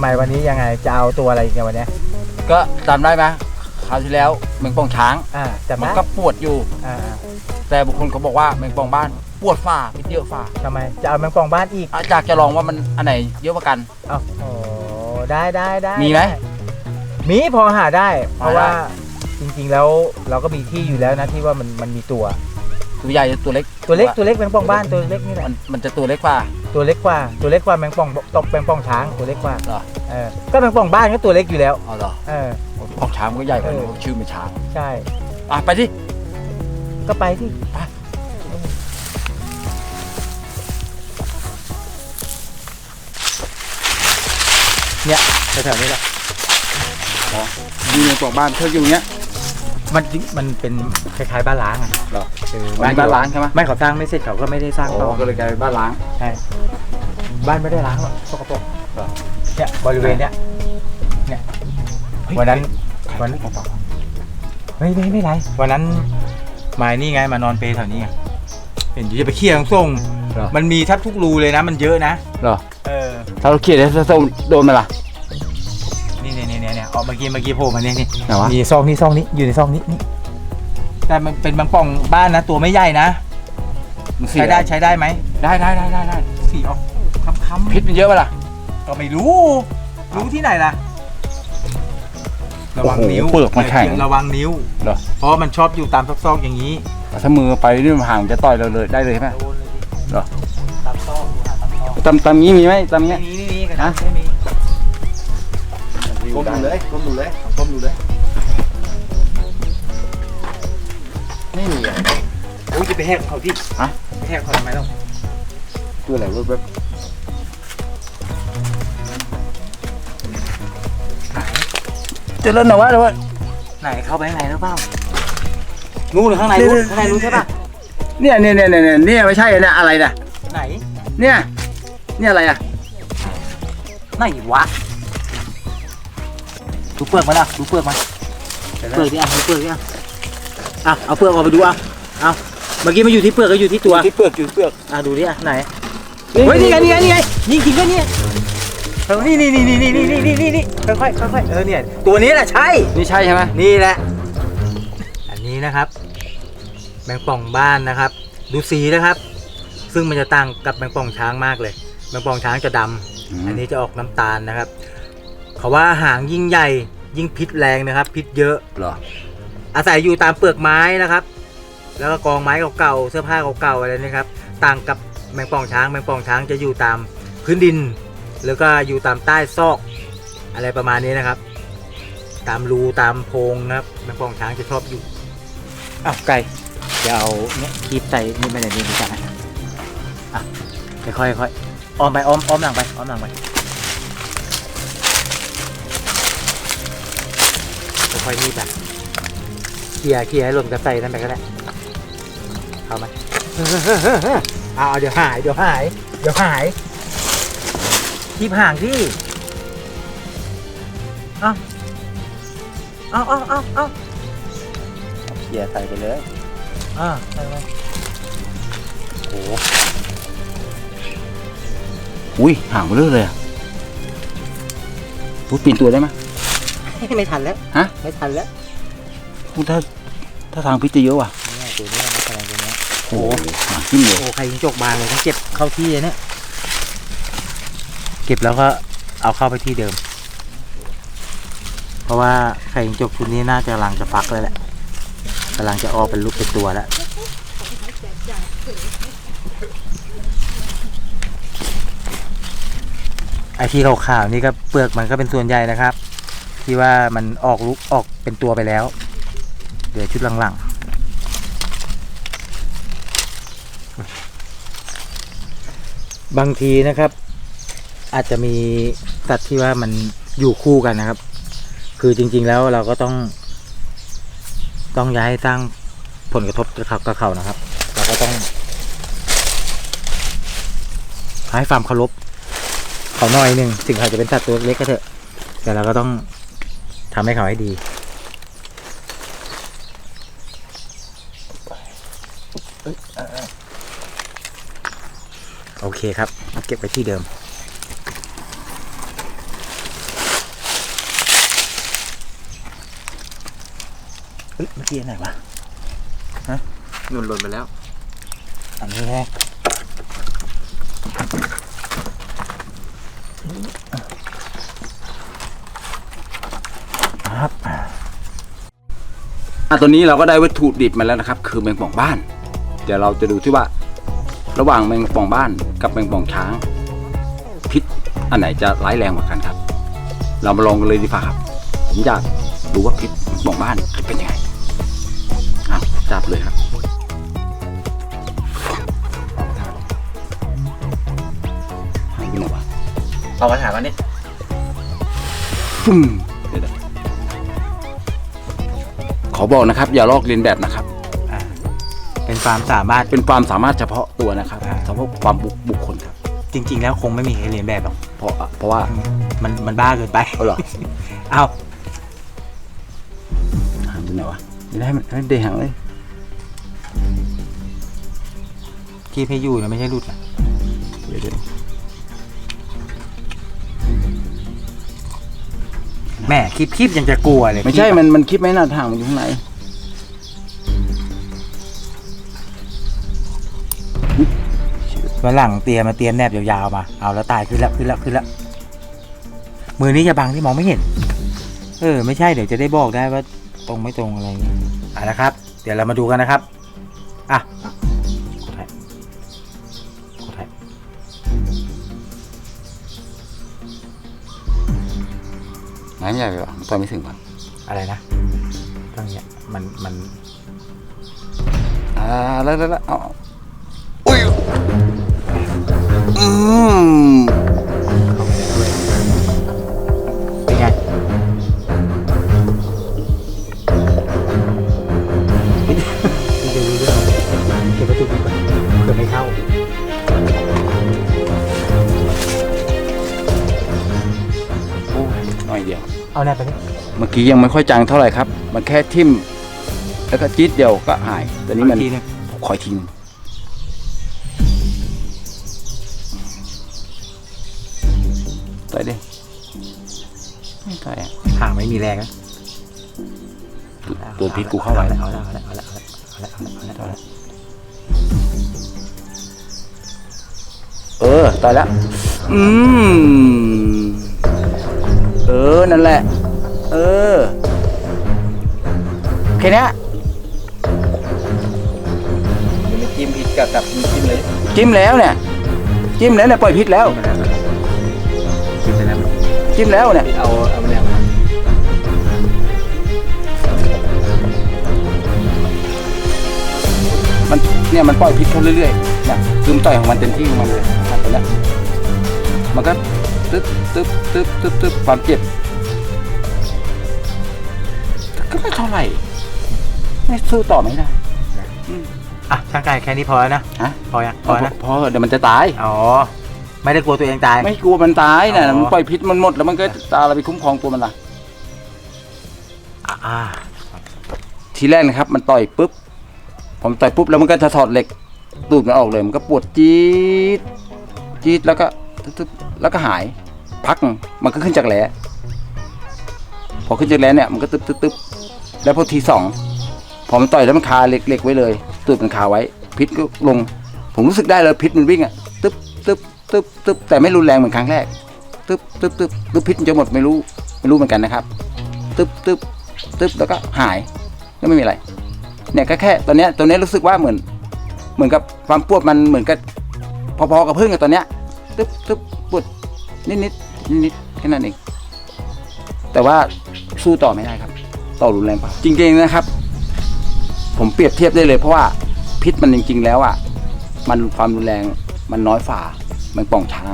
ทำไมวันนี้ยังไงจะเอาตัวอะไรอีกเนี่ยวันเนี้ยก็จำได้ไหมคราวที่แล้วแมงป่องช้าง อ่าจำมันได้ก็ปวดอยู่ อ่าแต่บุคคลเขาบอกว่าแมงป่องบ้านปวดฝ่าพิษเยอะฝ่าทำไมจะเอาแมงป่องบ้านอีกอาจากจะลองว่ามันอันไหนเยอะกว่ากัน เอ้าโอ้ได้ได้ได้มีไหม ด้มีพอหาได้ เพราะหาได้ว่าจริงๆแล้วเราก็มีที่อยู่แล้วนะที่ว่ามันมันมีตัว ตัวใหญ่ตัวเล็กตัวเล็กตัวเล็กแมงป่องบ้านตัวเล็กนี่แหละมันมันจะตัวเล็กฝ่าตัวเล็กกว่า ตัวเล็กกว่าแมงป่องตกแมงป่องช้างตัวเล็กกว่าเหรอเออก็แมงป่องบ้านก็ตัวเล็กอยู่แล้วอ๋อเหรอเออป่องช้างมันก็ใหญ่กว่าเออชื่อมันช้างใช่อะไปดิก็ไปที่แถวๆนี้แหละมีแมงป่องบ้านเท่าอยู่เนี้ย มันจริงมันเป็นคล้ายๆบ้านล้างอะเหรอ เออบ้านบ้านล้างใช่ไหมไม่เขาสร้างไม่เสร็จเขาก็ไม่ได้สร้างอ๋ต่ออก็เลยกลายเป็นบ้านล้าง ใช่บ้านไม่ได้ล้างหรอกสกปรกเหรอเนี่ยบริเวณเนี้ยเนี่ยวันนั้นวันนั้นไม่ไม่ไม่ไรวันนั้นมานี่ไงมานอนเปรย์แถวนี้ไงเห็นอยู่จะไปเคี่ยงส่งเหรอ มันมีแทับทุกรูเลยนะ มันเยอะนะเหรอเออถ้าเราเขียนได้ส้มโดนไหมล่ะ นี่นี่นี่เนี่ยออกเมื่อกี้เมื่อกี้โผล่มาเนี่ยนี่ไหนวะ มีซองนี้ซองนี้อยู่ในซองนี้นี่แต่มันเป็นบางป่องบ้านนะตัวไม่ใหญ่นะมันสีใช้ได้ใช้ได้ไหมได้ได้ได้ได้ได้สีออกค้ำๆพิษมันเยอะไหมล่ะก็ไม่รู้ รู้ที่ไหนล่ะระวังโอ้โหนิ้วเปลือกมันแข็งระวังนิ้วเหรอ เพราะมันชอบอยู่ตามซอกๆอย่างนี้ถ้ามือไปนี่มันห่างจะต่อยเราเลยได้เลยใช่ไหมโดนเลยดิเหรอ ตามซอกดูหาตามซอกตำตำนี้มีไหมตำไม่เนี้ยมีไม่มีกระฮะดาษไม่มี ก้มดูเลยก้มดูเลยก้มดูเลยนี่มีอะโอ้ยจะไปแหกเขาที่ฮะ ไปแหกเขาทำไมต้องตัวอะไรรูปแบบเจอแล้วนะวะเดี๋ยววะไหนเข้าไปข้างในหรือเปล่างูหรือข้างในรู้ข้างในรู้ใช่ปะเนี่ยเนี่ยเนี่ยเนี่ยเนี่ยเนี่ยไม่ใช่เนี่ยอะไรนะไหน เนี่ย เนี่ยอะไรอะไหนวะ ดูเปลือกมันอะดูเปลือกมันเปลือกดิอะดูเปลือกดิอะอะเอาเปลือกออกไปดูอะเอาเมื่อกี้มันอยู่ที่เปลือกก็อยู่ที่ตัวที่เปลือกอยู่เปลือกอะดูดิอะไหนเฮ้ยนี่ไงนี่ไงนี่ไงยิงทิ้งก็เนี่ยเออนี่นี่นี่นี่นี่นี่นี่นี่นี่ค่อยๆค่อยๆเออเนี่ยตัวนี้แหละใช่นี่ใช่ใช่ไหมนี่แหละ อันนี้นะครับ แมงป่องบ้านนะครับ ดูสีนะครับ ซึ่งมันจะต่างกับแมงป่องช้างมากเลยแมงป่องช้างจะดำอันนี้จะออกน้ำตาลนะครับ เขาว่าหางยิ่งใหญ่ยิ่งพิษแรงนะครับ พิษเยอะ เหรอ อาศัยอยู่ตามเปลือกไม้นะครับ แล้วก็กองไม้เก่าๆเสื้อผ้าเก่าๆอะไรนะครับต่างกับแมงป่องช้าง แมงป่องช้างจะอยู่ตามพื้นดิน แล้วก็อยู่ตามใต้ซอก อะไรประมาณนี้นะครับ ตามรูตามโพรงนะครับแมงป่องช้างจะชอบอยู่ อ้าวไก่เดี๋ยวเอาเนี่ยคีบใส่นี่ไปไหนดีดีจังอะค่อยๆค่อยๆอ้อมไปอ้อมอ้อมหลังไปอ้อมหลังไป ค่อยๆนี่ไปเคลียร์เคลียร์ให้ลมกระใส่นั่นไปก็ได้เอาไหมเอาเอาเดี๋ยวหาย เดี๋ยวหาย เดี๋ยวหายทีบห่างที่เอาเอาเอาเอาเอาเขี่ยใส่ไปเลยอ่าใส่ไปโอ้อุ้ยห่างไปเรื่อยเลยอะพูดปีนตัวได้ไหม ไม่ทันแล้วฮะ ไม่ทันแล้วพูดถ้าถ้าทางพิษจะเยอะว่ะเนี่ยตัวนี้ไม่ทันตัวนี้โอ้โหหางจิ้มเลยโอ้ใครยิงจกบานเลยต้องเก็บเข้าที่เลยเนี่ยเก็บแล้วก็เอาเข้าไปที่เดิม เพราะว่าไข่ยิงจกชุดนี้น่าจะกำลังจะฟักเลยแหละกำลังจะออกเป็นลูกเป็นตัวแล้วไอ้ที่ขาวๆนี่ก็เปลือกมันก็เป็นส่วนใหญ่นะครับ ที่ว่ามันออกลูกออกเป็นตัวไปแล้ว เดี๋ยวชุดหลังๆ บางทีนะครับ อาจจะมีสัตว์ที่ว่ามันอยู่คู่กันนะครับ คือจริง ๆแล้วเราก็ต้อง ต้องย้ายสร้างผลกระทบกับเขากับเขานะครับ เราก็ต้องให้ความเคารพเขาหน่อยหนึ่งถึงเขาจะเป็นสัตว์ตัวเล็กก็เถอะ แต่เราก็ต้อง ทำให้เขาให้ดี โอเคครับ เก็บไปที่เดิม เฮ้ย เมื่อกี้ไหนวะ ฮะนุ่นหล่นไปแล้ว อันนี้แฮะ อะตอนนี้เราก็ได้วัตถุดิบมาแล้วนะครับ คือแมงป่องบ้าน เดี๋ยวเราจะดูที่ว่า ระหว่างแมงป่องบ้านกับแมงป่องช้าง พิษอันไหนจะร้ายแรงกว่ากันครับ เรามาลองกันเลยดีกว่าครับ ผมอยากรู้ว่าพิษแมงป่องบ้านเป็นยังไงอะจับเลยครับหายไปไหนวะเอากระถางมานี่ ขอบอกนะครับ อย่าลอกเลียนแบบนะครับ อ่าเป็นความสามารถ เป็นความสามารถเฉพาะตัวนะครับอ่า เฉพาะความบุคบุคคลครับ จริง ๆ แล้วคงไม่มีใครเรียนแบบหรอกเพราะเพราะว่ามันมันบ้าเกินไปเอาเหรอเอาหางอยู่ไหนวะไม่ได้มันไม่ได้หางเลยคีบให้อยู่นะไม่ใช่รุดนะเดี๋ยวเดี๋ยว แม่คีบคีบยังจะกลัวเลยไม่ใช่คีบอะมันมันคิดไม่น่าทางมันอยู่ข้างในวันหลังเตรียมมาเตรียมแนบยาวๆมา เอาแล้วตายขึ้นแล้วขึ้นแล้วขึ้นแล้ว มือนี้จะบังที่มองไม่เห็น เออ ไม่ใช่เดี๋ยวจะได้บอกได้ว่าตรงไม่ตรงอะไรอย่างเงี้ยอะนะครับ เดี๋ยวเรามาดูกันนะครับ อะ งั้นใหญ่ไปวะตอนไม่ถึงวะอะไรนะตรงเนี้ยมันมันอ่าแล้วแล้วแล้วเอาเอาอุ้ยอืมเป็นไงพี่จะรู้เรื่องเก็บประตูดีกว่าเผื่อไม่เข้า เอาแนบไปเมื่อกี้ยังไม่ค่อยจังเท่าไหร่ครับ มันแค่ทิ่ม แล้วก็จี๊ดเดียวก็หายตอนนี้มันคอยทิ้งต่อยดิไม่ต่ยอะห่างไม่มีแรงตัวพิษกูเข้าไปแล้วเอาละเอาละเอาละเอาละเอาละเอาละเเออต่อยละอืม เออ นั่นแหละ เออ แค่เนี้ยจิ้มพิษกับกับจิ้มเลยจิ้มแล้วเนี่ย จิ้มแล้วเนี่ยปล่อยพิษแล้ว จิ้มไปแล้วจิ้มแล้วเนี่ยพิษเอาเอามาแล้วมันเนี่ยมันปล่อยพิษเข้าเรื่อยๆเนี่ยคือมันต่อยของมันเต็มที่ของมันเลยครับไปแล้วมันก็ ตึ๊บตึ๊บตึ๊บตึ๊บตึ๊บความเจ็บก็ไม่เท่าไหร่ ไม่สู้ต่อไม่ได้อะช่างไก่แค่นี้พอแล้วนะฮะพอยังพพอนะพอเดี๋ยวมันจะตาย อ๋อ ไม่ได้กลัวตัวเองตาย ไม่กลัวมันตายนะมันปล่อยพิษมันหมดแล้วมันก็ตาเราไปคุ้มครองตัวมันละอะอ่าทีแรกนะครับ มันต่อยปุ๊บผมต่อยปุ๊บแล้วมันก็จะถอดเหล็กตูดมันออกเลยมันก็ปวดจี๊ดจี๊ดแล้วก็ ตึ๊บๆแล้วก็หาย พักมันก็ขึ้นจากแหลพอขึ้นจากแหลเนี่ยมันก็ตึ๊บตึ๊บแล้วพอทีสองพอมันต่อยแล้วมันคาเล็กเหล็กไว้เลยตูดมันคาไว้ พิษก็ลง ผมรู้สึกได้เลยพิษมันวิ่งอะตึ๊บตึ๊บตึ๊บตึ๊บแต่ไม่รุนแรงเหมือนครั้งแรกตึ๊บตึ๊บตึ๊บหรือพิษมันจะหมดไม่รู้ไม่รู้เหมือนกันนะครับตึ๊บตึ๊บตึ๊บแล้วก็หายก็ไม่มีอะไร เนี่ยก็แค่ตอนเนี้ยตอนเนี้ยรู้สึกว่าเหมือน เหมือนกับความปวดมันเหมือนกับพอๆกับพึ่งอะตอนเนี้ย ตึ๊บตึ๊บปวดนิดนิดนิดนิดแค่นั้นเอง แต่ว่าสู้ต่อไม่ได้ครับ ต่อรุนแรงกว่าจริงๆนะครับ ผมเปรียบเทียบได้เลยเพราะว่าพิษมันจริง ๆ แล้วอะมันความรุนแรงมันน้อยฝ่ามันป่องช้าง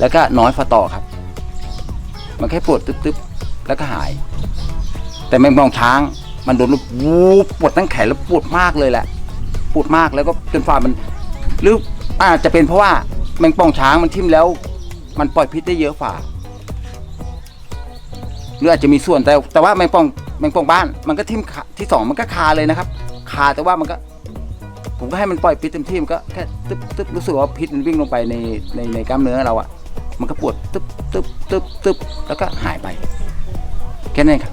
แล้วก็น้อยฝ่าต่อครับ มันแค่ปวดตึ๊บๆแล้วก็หาย แต่แมงป่องช้าง มันโดนล้ววูบปวดทั้งแขนแล้วปวดมากเลยแหละปวดมากแล้วก็จนฝ่ามันหรืออาจจะเป็นเพราะว่า แมงป่องช้างมันทิ่มแล้ว มันปล่อยพิษได้เยอะฝ่าหรืออาจจะมีส่วนแต่แต่ว่าแมงป่องแมงป่องบ้าน มันก็ทิ่มขาที่สองมันก็คาเลยนะครับ คาแต่ว่ามันก็ ผมก็ให้มันปล่อยพิษเต็มที่มันก็แค่ตึ๊บตึ๊บรู้สึกว่าพิษมันวิ่งลงไปในในในกล้ามเนื้อเราอะมันก็ปวดตึ๊บตึ๊บตึ๊บตึ๊บแล้วก็หายไปแค่นั้นเองครับ